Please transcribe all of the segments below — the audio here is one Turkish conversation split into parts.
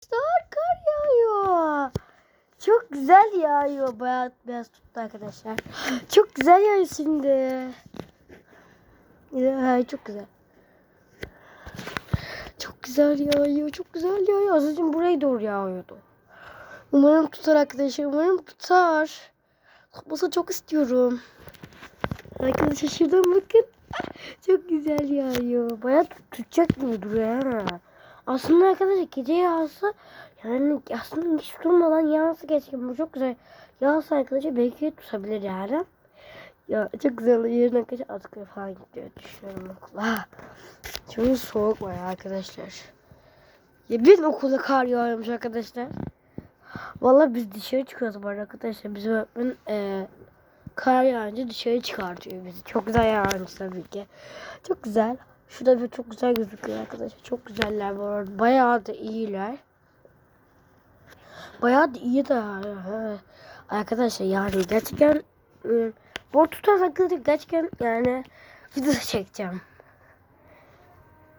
Arkadaşlar kar yağıyor. Çok güzel yağıyor. Beyaz beyaz tuttu arkadaşlar. Çok güzel yağıyor şimdi. Ya, çok güzel. Çok güzel yağıyor. Çok güzel yağıyor. Az önce buraya doğru yağıyordu. Umarım tutar arkadaşlar. Umarım tutar. Tutması çok istiyorum. Arkadaşlar şuradan bakın. Çok güzel yağıyor. Bayağı tutacak gibi duruyor ha. Aslında arkadaşlar gece yağsa yani aslında hiç durmadan yağsa geçkin. Bu çok güzel. Yağsa arkadaşlar belki tutabilir yani. Ya çok güzel oluyor. Yarın arkadaşlar atkı falan gidiyor. Düşünüyorum okula. Çünkü soğuk var arkadaşlar. Ya bir okulda kar yağıyormuş arkadaşlar. Vallahi biz dışarı çıkıyoruz bu arkadaşlar. Bizim öğretmen eee kar yağınca dışarı çıkartıyor bizi. Çok güzel yağmış tabii ki. Çok güzel. Şurada bir çok güzel gözüküyor arkadaşlar. Çok güzeller bu. Bayağı da iyiler. Bayağı da iyi de arkadaşlar yani gerçekten ıı, bu tutarsa arkadaşlar gerçekten yani video çekeceğim.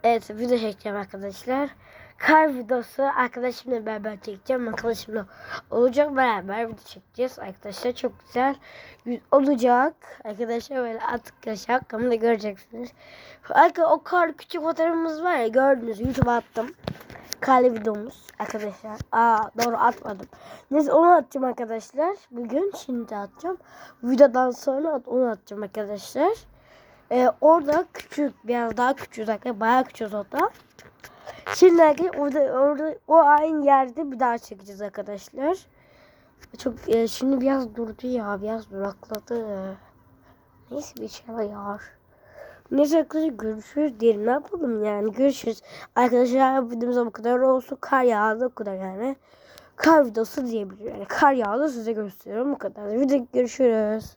Evet video çekeceğim arkadaşlar. Kar videosu arkadaşımla beraber çekeceğim. Arkadaşımla olacak beraber video çekeceğiz arkadaşlar. Çok güzel olacak. Arkadaşlar böyle artık yaşak ama da göreceksiniz. Arkadaşlar o kar küçük fotoğrafımız var ya gördünüz YouTube'a attım. Karlı videomuz arkadaşlar. Aa doğru atmadım. Neyse onu atacağım arkadaşlar. Bugün şimdi atacağım. Videodan sonra onu atacağım arkadaşlar. Ee, orada küçük biraz daha küçük arkadaşlar. Bayağı küçük da. Şimdi arkadaşlar orada, orada o aynı yerde bir daha çekeceğiz arkadaşlar. Çok e, şimdi biraz durdu ya biraz durakladı. Neyse bir şey yağar. Neyse arkadaşlar görüşürüz diyelim. Ne yapalım yani görüşürüz. Arkadaşlar videomuzda bu kadar olsun. Kar yağdı o kadar yani. Kar videosu diyebilirim. Yani kar yağdı size gösteriyorum bu kadar. Video görüşürüz.